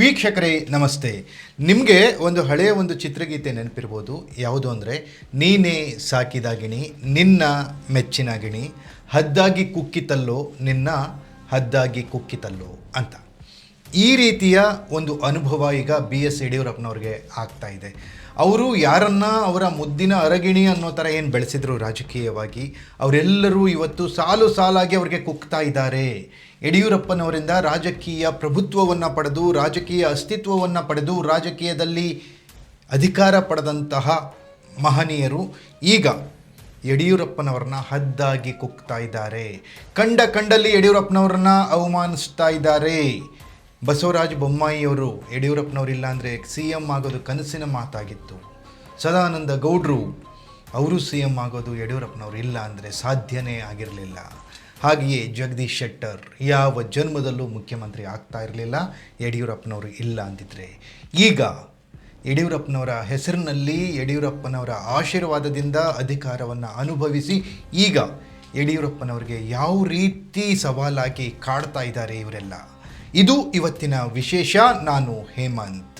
ವೀಕ್ಷಕರೇ, ನಮಸ್ತೆ. ನಿಮಗೆ ಒಂದು ಹಳೆಯ ಒಂದು ಚಿತ್ರಗೀತೆ ನೆನಪಿರ್ಬೋದು. ಯಾವುದು ಅಂದರೆ, ನೀನೇ ಸಾಕಿದಾಗಿಣಿ, ನಿನ್ನ ಮೆಚ್ಚಿನ ಗಿಣಿ ಹದ್ದಾಗಿ ಕುಕ್ಕಿತಲ್ಲೋ, ನಿನ್ನ ಹದ್ದಾಗಿ ಕುಕ್ಕಿತಲ್ಲೋ ಅಂತ. ಈ ರೀತಿಯ ಒಂದು ಅನುಭವ ಈಗ ಬಿ ಎಸ್ ಯಡಿಯೂರಪ್ಪನವ್ರಿಗೆ ಆಗ್ತಾ ಇದೆ. ಅವರು ಯಾರನ್ನ ಅವರ ಮುದ್ದಿನ ಅರಗಿಣಿ ಅನ್ನೋ ಥರ ಏನು ಬೆಳೆಸಿದ್ರು ರಾಜಕೀಯವಾಗಿ, ಅವರೆಲ್ಲರೂ ಇವತ್ತು ಸಾಲು ಸಾಲಾಗಿ ಅವರಿಗೆ ಕುಕ್ತಾ ಇದ್ದಾರೆ. ಯಡಿಯೂರಪ್ಪನವರಿಂದ ರಾಜಕೀಯ ಪ್ರಭುತ್ವವನ್ನು ಪಡೆದು, ರಾಜಕೀಯ ಅಸ್ತಿತ್ವವನ್ನು ಪಡೆದು, ರಾಜಕೀಯದಲ್ಲಿ ಅಧಿಕಾರ ಪಡೆದಂತಹ ಮಹನೀಯರು ಈಗ ಯಡಿಯೂರಪ್ಪನವ್ರನ್ನ ಹದ್ದಾಗಿ ಕುಗ್ತಾ ಇದ್ದಾರೆ. ಕಂಡ ಕಂಡಲ್ಲಿ ಯಡಿಯೂರಪ್ಪನವ್ರನ್ನ ಅವಮಾನಿಸ್ತಾ ಇದ್ದಾರೆ. ಬಸವರಾಜ ಬೊಮ್ಮಾಯಿಯವರು ಯಡಿಯೂರಪ್ಪನವರಿಲ್ಲ ಅಂದರೆ ಸಿ ಎಂ ಆಗೋದು ಕನಸಿನ ಮಾತಾಗಿತ್ತು. ಸದಾನಂದ ಗೌಡ್ರು, ಅವರು ಸಿ ಎಂ ಆಗೋದು ಯಡಿಯೂರಪ್ಪನವರು ಇಲ್ಲ ಅಂದರೆ ಸಾಧ್ಯನೇ ಆಗಿರಲಿಲ್ಲ. ಹಾಗೆಯೇ ಜಗದೀಶ್ ಶೆಟ್ಟರ್ ಯಾವ ಜನ್ಮದಲ್ಲೂ ಮುಖ್ಯಮಂತ್ರಿ ಆಗ್ತಾ ಇರಲಿಲ್ಲ, ಯಡಿಯೂರಪ್ಪನವರು ಇಲ್ಲ ಅಂತಿದ್ರೆ. ಈಗ ಯಡಿಯೂರಪ್ಪನವರ ಹೆಸರಿನಲ್ಲಿ ಯಡಿಯೂರಪ್ಪನವರ ಆಶೀರ್ವಾದದಿಂದ ಅಧಿಕಾರವನ್ನು ಅನುಭವಿಸಿ ಈಗ ಯಡಿಯೂರಪ್ಪನವರಿಗೆ ಯಾವ ರೀತಿ ಸವಾಲಾಗಿ ಕಾಡ್ತಾ ಇದ್ದಾರೆ ಇವರೆಲ್ಲ. ಇದು ಇವತ್ತಿನ ವಿಶೇಷ, ನಾನು ಹೇಮಂತ್.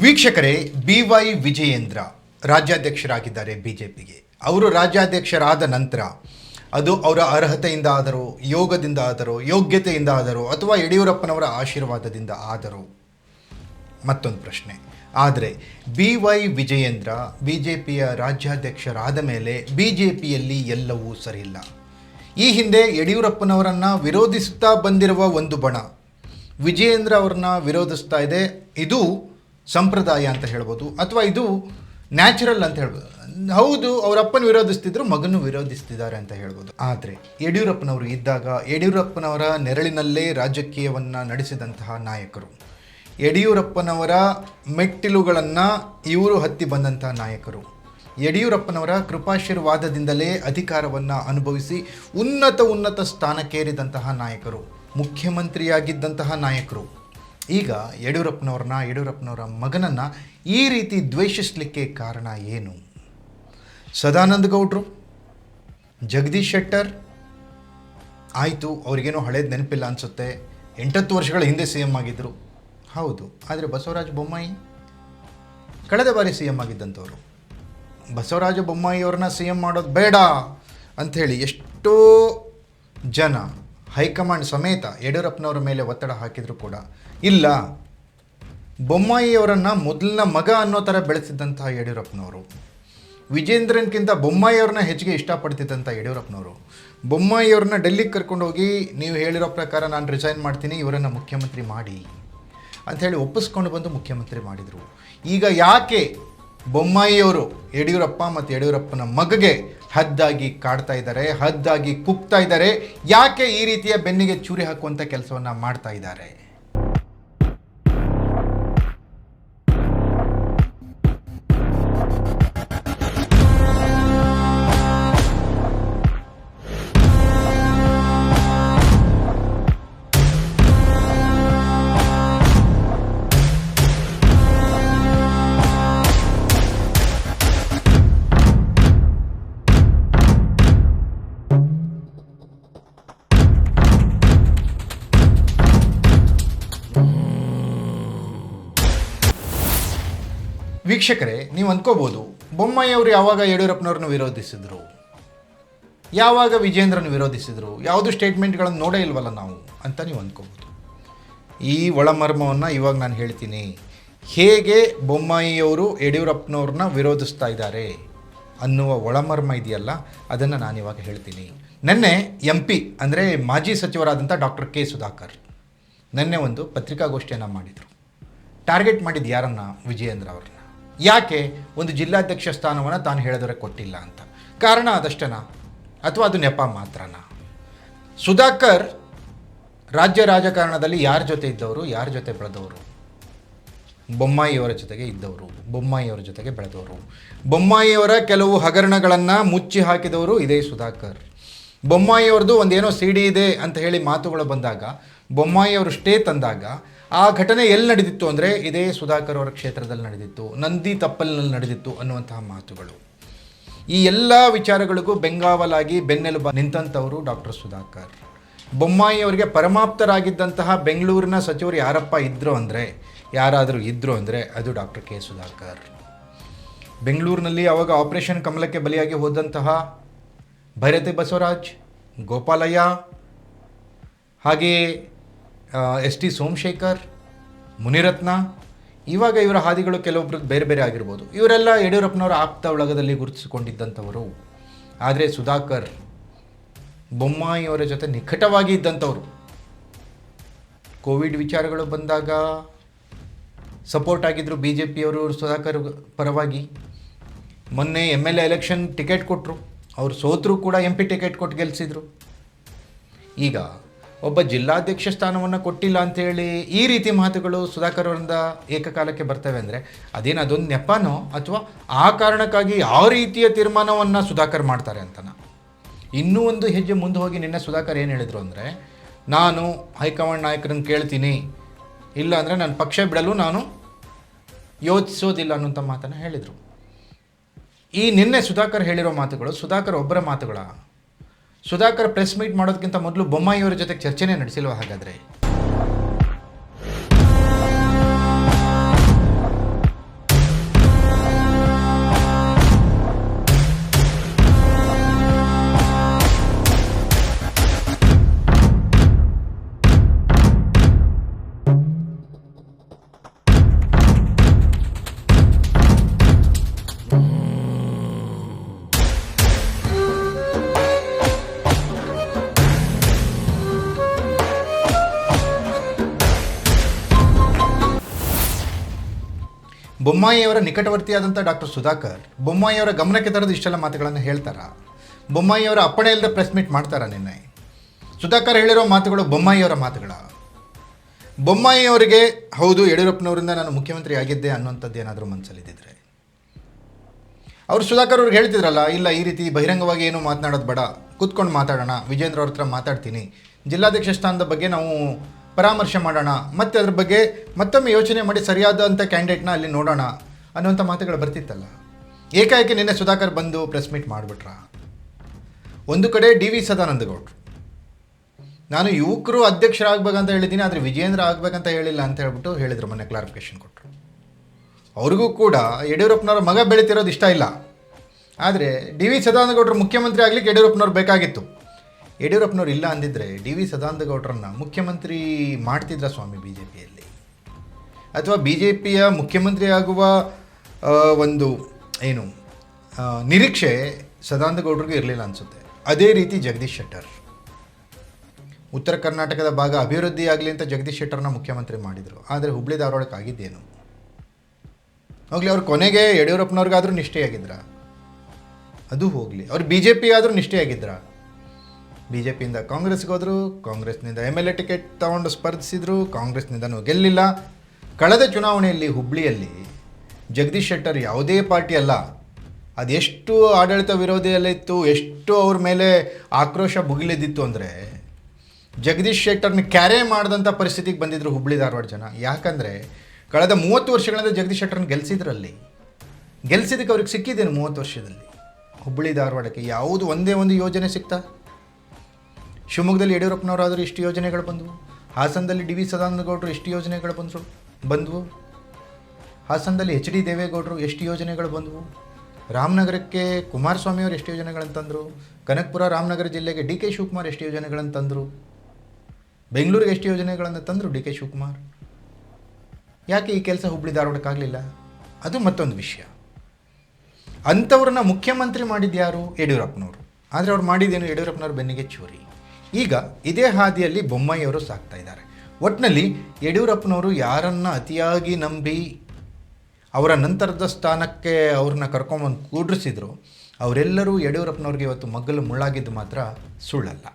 ವೀಕ್ಷಕರೇ, ಬಿ ವೈ ವಿಜಯೇಂದ್ರ ರಾಜ್ಯಾಧ್ಯಕ್ಷರಾಗಿದ್ದಾರೆ ಬಿ ಜೆ ಪಿಗೆ ಅವರು ರಾಜ್ಯಾಧ್ಯಕ್ಷರಾದ ನಂತರ ಅದು ಅವರ ಅರ್ಹತೆಯಿಂದ ಆದರೂ, ಯೋಗದಿಂದ ಆದರೂ, ಯೋಗ್ಯತೆಯಿಂದ ಆದರೂ, ಅಥವಾ ಯಡಿಯೂರಪ್ಪನವರ ಆಶೀರ್ವಾದದಿಂದ ಆದರೂ? ಮತ್ತೊಂದು ಪ್ರಶ್ನೆ. ಆದರೆ B Y Vijayendra B J ಪಿಯ ರಾಜ್ಯಾಧ್ಯಕ್ಷರಾದ ಮೇಲೆ ಬಿ ಜೆ ಪಿಯಲ್ಲಿ ಎಲ್ಲವೂ ಸರಿಯಿಲ್ಲ. ಈ ಹಿಂದೆ ಯಡಿಯೂರಪ್ಪನವರನ್ನು ವಿರೋಧಿಸುತ್ತಾ ಬಂದಿರುವ ಒಂದು ಬಣ, ವಿಜಯೇಂದ್ರ ಅವರನ್ನ ವಿರೋಧಿಸ್ತಾ ಇದೆ. ಇದು ಸಂಪ್ರದಾಯ ಅಂತ ಹೇಳ್ಬೋದು, ಅಥವಾ ಇದು ನ್ಯಾಚುರಲ್ ಅಂತ ಹೇಳ್ಬೋದು. ಹೌದು ಅವರಪ್ಪನ ವಿರೋಧಿಸ್ತಿದ್ರು ಮಗನ್ನು ವಿರೋಧಿಸ್ತಿದ್ದಾರೆ ಅಂತ ಹೇಳ್ಬೋದು. ಆದರೆ ಯಡಿಯೂರಪ್ಪನವರು ಇದ್ದಾಗ, ಯಡಿಯೂರಪ್ಪನವರ ನೆರಳಿನಲ್ಲೇ ರಾಜಕೀಯವನ್ನು ನಡೆಸಿದಂತಹ ನಾಯಕರು, ಯಡಿಯೂರಪ್ಪನವರ ಮೆಟ್ಟಿಲುಗಳನ್ನು ಇವರು ಹತ್ತಿ ಬಂದಂತಹ ನಾಯಕರು, ಯಡಿಯೂರಪ್ಪನವರ ಕೃಪಾಶೀರ್ವಾದದಿಂದಲೇ ಅಧಿಕಾರವನ್ನು ಅನುಭವಿಸಿ ಉನ್ನತ ಉನ್ನತ ಸ್ಥಾನಕ್ಕೇರಿದಂತಹ ನಾಯಕರು, ಮುಖ್ಯಮಂತ್ರಿಯಾಗಿದ್ದಂತಹ ನಾಯಕರು ಈಗ ಯಡಿಯೂರಪ್ಪನವ್ರನ್ನ, ಯಡಿಯೂರಪ್ಪನವರ ಮಗನನ್ನು ಈ ರೀತಿ ದ್ವೇಷಿಸಲಿಕ್ಕೆ ಕಾರಣ ಏನು? ಸದಾನಂದ ಗೌಡ್ರು, ಜಗದೀಶ್ ಶೆಟ್ಟರ್, ಆಯಿತು, ಅವ್ರಿಗೇನೋ ಹಳೇದು ನೆನಪಿಲ್ಲ ಅನಿಸುತ್ತೆ. ಎಂಟತ್ತು ವರ್ಷಗಳ ಹಿಂದೆ ಸಿ ಎಂ ಆಗಿದ್ದರು ಹೌದು, ಆದರೆ ಬಸವರಾಜ ಬೊಮ್ಮಾಯಿ, ಕಳೆದ ಬಾರಿ ಸಿ ಎಂ ಆಗಿದ್ದಂಥವ್ರು. ಬಸವರಾಜ ಬೊಮ್ಮಾಯಿ ಅವ್ರನ್ನ ಸಿ ಎಂ ಮಾಡೋದು ಬೇಡ ಅಂಥೇಳಿ ಎಷ್ಟೋ ಜನ ಹೈಕಮಾಂಡ್ ಸಮೇತ ಯಡಿಯೂರಪ್ಪನವರ ಮೇಲೆ ಒತ್ತಡ ಹಾಕಿದರೂ ಕೂಡ ಇಲ್ಲ. ಬೊಮ್ಮಾಯಿಯವರನ್ನು ಮೊದಲಿನ ಮಗ ಅನ್ನೋ ಥರ ಬೆಳೆಸಿದ್ದಂತಹ ಯಡಿಯೂರಪ್ಪನವರು, ವಿಜೇಂದ್ರನ್ಕಿಂತ ಬೊಮ್ಮಾಯಿಯವ್ರನ್ನ ಹೆಚ್ಚಿಗೆ ಇಷ್ಟಪಡ್ತಿದ್ದಂಥ ಯಡಿಯೂರಪ್ಪನವರು, ಬೊಮ್ಮಾಯಿಯವ್ರನ್ನ ಡೆಲ್ಲಿಗೆ ಕರ್ಕೊಂಡು ಹೋಗಿ ನೀವು ಹೇಳಿರೋ ಪ್ರಕಾರ ನಾನು ರಿಸೈನ್ ಮಾಡ್ತೀನಿ, ಇವರನ್ನು ಮುಖ್ಯಮಂತ್ರಿ ಮಾಡಿ ಅಂಥೇಳಿ ಒಪ್ಪಿಸ್ಕೊಂಡು ಬಂದು ಮುಖ್ಯಮಂತ್ರಿ ಮಾಡಿದರು. ಈಗ ಯಾಕೆ ಬೊಮ್ಮಾಯಿಯವರು ಯಡಿಯೂರಪ್ಪ ಮತ್ತು ಯಡಿಯೂರಪ್ಪನ ಮಗಗೆ ಹದ್ದಾಗಿ ಕಾಡ್ತಾ ಇದ್ದಾರೆ, ಹದ್ದಾಗಿ ಕುಗ್ತಾ ಇದ್ದಾರೆ. ಯಾಕೆ ಈ ರೀತಿಯ ಬೆನ್ನಿಗೆ ಚೂರಿ ಹಾಕುವಂಥ ಕೆಲಸವನ್ನು ಮಾಡ್ತಾ ಇದ್ದಾರೆ? ವೀಕ್ಷಕರೇ, ನೀವು ಅಂದ್ಕೋಬೋದು ಬೊಮ್ಮಾಯಿ ಅವರು ಯಾವಾಗ ಯಡಿಯೂರಪ್ಪನವ್ರನ್ನ ವಿರೋಧಿಸಿದ್ರು? ಯಾವಾಗ ವಿಜೇಂದ್ರನ ವಿರೋಧಿಸಿದರು? ಯಾವುದು ಸ್ಟೇಟ್ಮೆಂಟ್ಗಳನ್ನು ನೋಡೇ ಇಲ್ವಲ್ಲ ನಾವು ಅಂತ ನೀವು ಅಂದ್ಕೋಬೋದು. ಈ ಒಳಮರ್ಮವನ್ನು ಇವಾಗ ನಾನು ಹೇಳ್ತೀನಿ. ಹೇಗೆ ಬೊಮ್ಮಾಯಿಯವರು ಯಡಿಯೂರಪ್ಪನವ್ರನ್ನ ವಿರೋಧಿಸ್ತಾ ಇದ್ದಾರೆ ಅನ್ನುವ ಒಳಮರ್ಮ ಇದೆಯಲ್ಲ, ಅದನ್ನು ನಾನಿವಾಗ ಹೇಳ್ತೀನಿ. ನೆನ್ನೆ ಎಂ ಪಿ ಅಂದರೆ ಮಾಜಿ ಸಚಿವರಾದಂಥ ಡಾಕ್ಟರ್ ಕೆ ಸುಧಾಕರ್, ನೆನ್ನೆ ಒಂದು ಪತ್ರಿಕಾಗೋಷ್ಠಿಯನ್ನು ಮಾಡಿದರು. ಟಾರ್ಗೆಟ್ ಮಾಡಿದ್ದು ಯಾರನ್ನ? ವಿಜಯೇಂದ್ರ ಅವ್ರನ್ನ. ಯಾಕೆ ಒಂದು ಜಿಲ್ಲಾಧ್ಯಕ್ಷ ಸ್ಥಾನವನ್ನು ತಾನು ಹೇಳಿದರೆ ಕೊಟ್ಟಿಲ್ಲ ಅಂತ? ಕಾರಣ ಅದಷ್ಟನ ಅಥವಾ ಅದು ನೆಪ ಮಾತ್ರನ? ಸುಧಾಕರ್ ರಾಜ್ಯ ರಾಜಕಾರಣದಲ್ಲಿ ಯಾರ ಜೊತೆ ಇದ್ದವರು, ಯಾರ ಜೊತೆ ಬೆಳೆದವರು? ಬೊಮ್ಮಾಯಿಯವರ ಜೊತೆಗೆ ಇದ್ದವರು, ಬೊಮ್ಮಾಯಿಯವರ ಜೊತೆಗೆ ಬೆಳೆದವರು. ಬೊಮ್ಮಾಯಿಯವರ ಕೆಲವು ಹಗರಣಗಳನ್ನು ಮುಚ್ಚಿ ಹಾಕಿದವರು ಇದೇ ಸುಧಾಕರ್. ಬೊಮ್ಮಾಯಿಯವ್ರದ್ದು ಒಂದೇನೋ ಸಿ ಡಿ ಇದೆ ಅಂತ ಹೇಳಿ ಮಾತುಗಳು ಬಂದಾಗ, ಬೊಮ್ಮಾಯಿಯವರು ಸ್ಟೇ ತಂದಾಗ ಆ ಘಟನೆ ಎಲ್ಲಿ ನಡೆದಿತ್ತು ಅಂದರೆ ಇದೇ ಸುಧಾಕರ್ ಅವರ ಕ್ಷೇತ್ರದಲ್ಲಿ ನಡೆದಿತ್ತು, ನಂದಿ ತಪ್ಪಲಿನಲ್ಲಿ ನಡೆದಿತ್ತು ಅನ್ನುವಂತಹ ಮಾತುಗಳು. ಈ ಎಲ್ಲ ವಿಚಾರಗಳಿಗೂ ಬೆಂಗಾವಲಾಗಿ ಬೆನ್ನೆಲುಬ ನಿಂತಂಥವರು ಡಾಕ್ಟರ್ ಸುಧಾಕರ್. ಬೊಮ್ಮಾಯಿ ಅವರಿಗೆ ಪರಮಾಪ್ತರಾಗಿದ್ದಂತಹ ಬೆಂಗಳೂರಿನ ಸಚಿವರು ಯಾರಪ್ಪ ಇದ್ದರು ಅಂದರೆ, ಯಾರಾದರೂ ಇದ್ದರು ಅಂದರೆ ಅದು ಡಾಕ್ಟರ್ ಕೆ ಸುಧಾಕರ್. ಬೆಂಗಳೂರಿನಲ್ಲಿ ಅವಾಗ ಆಪರೇಷನ್ ಕಮಲಕ್ಕೆ ಬಲಿಯಾಗಿ ಹೋದಂತಹ ಭೈರತಿ ಬಸವರಾಜ್, ಗೋಪಾಲಯ್ಯ ಹಾಗೆಯೇ ಎಸ್ ಟಿ ಸೋಮಶೇಖರ್, ಮುನಿರತ್ನ, ಇವಾಗ ಇವರ ಹಾದಿಗಳು ಕೆಲವೊಬ್ಬರು ಬೇರೆ ಬೇರೆ ಆಗಿರ್ಬೋದು. ಇವರೆಲ್ಲ ಯಡಿಯೂರಪ್ಪನವರ ಆಪ್ತ ಒಳಗದಲ್ಲಿ ಗುರುತಿಸಿಕೊಂಡಿದ್ದಂಥವರು. ಆದರೆ ಸುಧಾಕರ್ ಬೊಮ್ಮಾಯಿಯವರ ಜೊತೆ ನಿಕಟವಾಗಿ ಇದ್ದಂಥವರು. ಕೋವಿಡ್ ವಿಚಾರಗಳು ಬಂದಾಗ ಸಪೋರ್ಟ್ ಆಗಿದ್ದರು ಬಿ ಜೆ ಪಿಯವರು ಸುಧಾಕರ್ ಪರವಾಗಿ. ಮೊನ್ನೆ M L A election ticket ಕೊಟ್ಟರು ಅವ್ರು ಸೋತರು ಕೂಡ ಎಂ ಪಿ ಟಿಕೆಟ್ ಕೊಟ್ಟು ಗೆಲ್ಲಿಸಿದ್ರು ಈಗ ಒಬ್ಬ ಜಿಲ್ಲಾಧ್ಯಕ್ಷ ಸ್ಥಾನವನ್ನು ಕೊಟ್ಟಿಲ್ಲ ಅಂಥೇಳಿ ಈ ರೀತಿ ಮಾತುಗಳು ಸುಧಾಕರ್ ಅವರಿಂದ ಏಕಕಾಲಕ್ಕೆ ಬರ್ತವೆ ಅಂದರೆ ಅದೇನು ಅದೊಂದು ನೆಪನೋ ಅಥವಾ ಆ ಕಾರಣಕ್ಕಾಗಿ ಯಾವ ರೀತಿಯ ತೀರ್ಮಾನವನ್ನು ಸುಧಾಕರ್ ಮಾಡ್ತಾರೆ ಅಂತನ? ಇನ್ನೂ ಒಂದು ಹೆಜ್ಜೆ ಮುಂದೆ ಹೋಗಿ ನಿನ್ನೆ ಸುಧಾಕರ್ ಏನು ಹೇಳಿದರು ಅಂದರೆ, ನಾನು ಹೈಕಮಾಂಡ್ ನಾಯಕರನ್ನು ಕೇಳ್ತೀನಿ. ಇಲ್ಲ ಅಂದರೆ ನನ್ನ ಪಕ್ಷ ಬಿಡಲು ನಾನು ಯೋಚಿಸೋದಿಲ್ಲ ಅನ್ನೋಂಥ ಮಾತನ್ನು ಹೇಳಿದರು. ಈ ನಿನ್ನೆ ಸುಧಾಕರ್ ಹೇಳಿರೋ ಮಾತುಗಳು, ಸುಧಾಕರ್ ಒಬ್ಬರ ಮಾತುಗಳ? ಸುಧಾಕರ್ ಪ್ರೆಸ್ ಮೀಟ್ ಮಾಡೋದಕ್ಕಿಂತ ಮೊದಲು ಬೊಮ್ಮಾಯಿಯವರ ಜೊತೆ ಚರ್ಚೆನೇ ನಡೆಸಿಲ್ವ ಹಾಗಾದರೆ? ಬೊಮ್ಮಾಯಿಯವರ ನಿಕಟವರ್ತಿಯಾದಂಥ ಡಾಕ್ಟರ್ ಸುಧಾಕರ್ ಬೊಮ್ಮಾಯಿಯವರ ಗಮನಕ್ಕೆ ತರದು ಇಷ್ಟೆಲ್ಲ ಮಾತುಗಳನ್ನು ಹೇಳ್ತಾರಾ. ಬೊಮ್ಮಾಯಿಯವರ ಅಪ್ಪಣೆ ಇಲ್ಲದೆ ಪ್ರೆಸ್ ಮೀಟ್ ಮಾಡ್ತಾರಾ ನಿನ್ನೆ. ಸುಧಾಕರ್ ಹೇಳಿರೋ ಮಾತುಗಳು ಬೊಮ್ಮಾಯಿಯವರ ಮಾತುಗಳ. ಬೊಮ್ಮಾಯಿಯವರಿಗೆ, ಹೌದು, ಯಡಿಯೂರಪ್ಪನವರಿಂದ ನಾನು ಮುಖ್ಯಮಂತ್ರಿ ಆಗಿದ್ದೆ ಅನ್ನೋಂಥದ್ದು ಏನಾದರೂ ಮನಸ್ಸಲ್ಲಿದ್ದಿದ್ರೆ ಅವರು ಸುಧಾಕರ್ ಅವ್ರಿಗೆ ಹೇಳ್ತಿದ್ರಲ್ಲ, ಇಲ್ಲ, ಈ ರೀತಿ ಬಹಿರಂಗವಾಗಿ ಏನು ಮಾತನಾಡೋದು ಬೇಡ. ಕೂತ್ಕೊಂಡು ಮಾತಾಡೋಣ. ವಿಜೇಂದ್ರ ಅವ್ರ ಹತ್ರ ಮಾತಾಡ್ತೀನಿ. ಜಿಲ್ಲಾಧ್ಯಕ್ಷ ಸ್ಥಾನದ ಬಗ್ಗೆ ನಾವು ಪರಾಮರ್ಶೆ ಮಾಡೋಣ. ಮತ್ತು ಅದ್ರ ಬಗ್ಗೆ ಮತ್ತೊಮ್ಮೆ ಯೋಚನೆ ಮಾಡಿ ಸರಿಯಾದಂಥ ಕ್ಯಾಂಡಿಡೇಟ್ನ ಅಲ್ಲಿ ನೋಡೋಣ ಅನ್ನುವಂಥ ಮಾತುಗಳು ಬರ್ತಿತ್ತಲ್ಲ. ಏಕಾಏಕಿ ನಿನ್ನೆ ಸುಧಾಕರ್ ಬಂದು ಪ್ರೆಸ್ ಮೀಟ್ ಮಾಡಿಬಿಟ್ರ. ಒಂದು ಕಡೆ ಡಿ ವಿ ಸದಾನಂದ ಗೌಡ್ರು ನಾನು ಯುವಕರು ಅಧ್ಯಕ್ಷರಾಗಬೇಕಂತ ಹೇಳಿದ್ದೀನಿ, ಆದರೆ ವಿಜೇಂದ್ರ ಆಗಬೇಕಂತ ಹೇಳಿಲ್ಲ ಅಂತ ಹೇಳ್ಬಿಟ್ಟು ಹೇಳಿದರು ಮೊನ್ನೆ ಕ್ಲಾರಿಫಿಕೇಶನ್ ಕೊಟ್ಟರು ಅವ್ರಿಗೂ ಕೂಡ ಯಡಿಯೂರಪ್ಪನವ್ರ ಮಗ ಬೆಳೀತಿರೋದು ಇಷ್ಟ ಇಲ್ಲ. ಆದರೆ ಡಿ ವಿ ಸದಾನಂದಗೌಡರು ಮುಖ್ಯಮಂತ್ರಿ ಆಗಲಿಕ್ಕೆ ಯಡಿಯೂರಪ್ಪನವ್ರು ಬೇಕಾಗಿತ್ತು. ಯಡಿಯೂರಪ್ಪನವ್ರು ಇಲ್ಲ ಅಂದಿದ್ರೆ ಡಿ ವಿ ಸದಾನಂದಗೌಡರನ್ನ ಮುಖ್ಯಮಂತ್ರಿ ಮಾಡ್ತಿದ್ರ ಸ್ವಾಮಿ ಬಿ ಜೆ ಪಿಯಲ್ಲಿ ಅಥವಾ ಬಿ ಜೆ ಪಿಯ ಮುಖ್ಯಮಂತ್ರಿ ಆಗುವ ಒಂದು, ಏನು ನಿರೀಕ್ಷೆ ಸದಾನಂದಗೌಡರಿಗೂ ಇರಲಿಲ್ಲ ಅನಿಸುತ್ತೆ. ಅದೇ ರೀತಿ ಜಗದೀಶ್ ಶೆಟ್ಟರ್. ಉತ್ತರ ಕರ್ನಾಟಕದ ಭಾಗ ಅಭಿವೃದ್ಧಿ ಆಗಲಿ ಅಂತ ಜಗದೀಶ್ ಶೆಟ್ಟರ್ನ ಮುಖ್ಯಮಂತ್ರಿ ಮಾಡಿದರು. ಆದರೆ ಹುಬ್ಳಿ ಧಾರವಾಡಕ್ಕೆ ಆಗಿದ್ದೇನು? ಹೋಗಲಿ, ಅವ್ರು ಕೊನೆಗೆ ಯಡಿಯೂರಪ್ಪನವ್ರಿಗಾದರೂ ನಿಷ್ಠೆಯಾಗಿದ್ರ? ಅದು ಹೋಗಲಿ. ಅವ್ರು ಬಿ ಜೆ ಪಿ ಆದರೂ ನಿಷ್ಠೆಯಾಗಿದ್ರ? ಬಿ ಜೆ ಪಿಯಿಂದ ಕಾಂಗ್ರೆಸ್ಗೆ ಹೋದರು, ಕಾಂಗ್ರೆಸ್ನಿಂದ ಎಂ ಎಲ್ ಎ ಟಿಕೆಟ್ ತಗೊಂಡು ಸ್ಪರ್ಧಿಸಿದ್ರು ಕಾಂಗ್ರೆಸ್ನಿಂದನೂ ಗೆಲ್ಲಿಲ್ಲ. ಕಳೆದ ಚುನಾವಣೆಯಲ್ಲಿ ಹುಬ್ಳಿಯಲ್ಲಿ ಜಗದೀಶ್ ಶೆಟ್ಟರ್ ಯಾವುದೇ ಪಾರ್ಟಿ ಅಲ್ಲ ಅದೆಷ್ಟು ಆಡಳಿತ ವಿರೋಧಿಯಲ್ಲಿತ್ತು ಎಷ್ಟು ಅವ್ರ ಮೇಲೆ ಆಕ್ರೋಶ ಭುಗಿಲಿದ್ದಿತ್ತು ಅಂದರೆ ಜಗದೀಶ್ ಶೆಟ್ಟರ್ನ ಕ್ಯಾರೆ ಮಾಡಿದಂಥ ಪರಿಸ್ಥಿತಿಗೆ ಬಂದಿದ್ರು ಹುಬ್ಳಿ ಧಾರವಾಡ ಜನ. ಯಾಕಂದರೆ ಕಳೆದ ಮೂವತ್ತು ವರ್ಷಗಳಿಂದ ಜಗದೀಶ್ ಶೆಟ್ಟರ್ನ ಗೆಲ್ಸಿದ್ರಲ್ಲಿ, ಗೆಲ್ಸಿದ್ದಕ್ಕೆ ಅವ್ರಿಗೆ ಸಿಕ್ಕಿದ್ದೇನು ಮೂವತ್ತು ವರ್ಷದಲ್ಲಿ? ಹುಬ್ಬಳ್ಳಿ ಧಾರವಾಡಕ್ಕೆ ಯಾವುದು ಒಂದೇ ಒಂದು ಯೋಜನೆ ಸಿಗ್ತಾ? ಶಿವಮೊಗ್ಗದಲ್ಲಿ ಯಡಿಯೂರಪ್ಪನವರಾದರೂ ಎಷ್ಟು ಯೋಜನೆಗಳು ಬಂದವು? ಹಾಸನದಲ್ಲಿ ಡಿ ವಿ ಸದಾನಂದಗೌಡರು ಎಷ್ಟು ಯೋಜನೆಗಳು ಬಂದರು ಬಂದವು? ಹಾಸನದಲ್ಲಿ ಎಚ್ ಡಿ ದೇವೇಗೌಡರು ಎಷ್ಟು ಯೋಜನೆಗಳು ಬಂದವು? ರಾಮನಗರಕ್ಕೆ ಕುಮಾರಸ್ವಾಮಿಯವರು ಎಷ್ಟು ಯೋಜನೆಗಳನ್ನು ತಂದರು? ಕನಕಪುರ, ರಾಮನಗರ ಜಿಲ್ಲೆಗೆ ಡಿ ಕೆ ಶಿವಕುಮಾರ್ ಎಷ್ಟು ಯೋಜನೆಗಳನ್ನು ತಂದರು? ಬೆಂಗಳೂರಿಗೆ ಎಷ್ಟು ಯೋಜನೆಗಳನ್ನು ತಂದರು ಡಿ ಕೆ ಶಿವಕುಮಾರ್? ಯಾಕೆ ಈ ಕೆಲಸ ಹುಬ್ಬಳ್ಳಿ ಧಾರವಾಡಕ್ಕಾಗಲಿಲ್ಲ? ಅದು ಮತ್ತೊಂದು ವಿಷಯ. ಅಂಥವ್ರನ್ನ ಮುಖ್ಯಮಂತ್ರಿ ಮಾಡಿದ್ದು ಯಾರು ಯಡಿಯೂರಪ್ಪನವರು. ಆದರೆ ಅವ್ರು ಮಾಡಿದ್ದೇನು ಯಡಿಯೂರಪ್ಪನವ್ರ ಬೆನ್ನಿಗೆ ಚೂರಿ. ಈಗ ಇದೇ ಹಾದಿಯಲ್ಲಿ ಬೊಮ್ಮಾಯಿಯವರು ಸಾಕ್ತಾ ಇದ್ದಾರೆ. ಒಟ್ಟಿನಲ್ಲಿ ಯಡಿಯೂರಪ್ಪನವರು ಯಾರನ್ನ ಅತಿಯಾಗಿ ನಂಬಿ ಅವರ ನಂತರದ ಸ್ಥಾನಕ್ಕೆ ಅವ್ರನ್ನ ಕರ್ಕೊಂಬಂದು ಕೂಡ್ರಿಸಿದ್ರು, ಅವರೆಲ್ಲರೂ ಯಡಿಯೂರಪ್ಪನವ್ರಿಗೆ ಇವತ್ತು ಮಗ್ಗಲು ಮುಳ್ಳಾಗಿದ್ದು ಮಾತ್ರ ಸುಳ್ಳಲ್ಲ.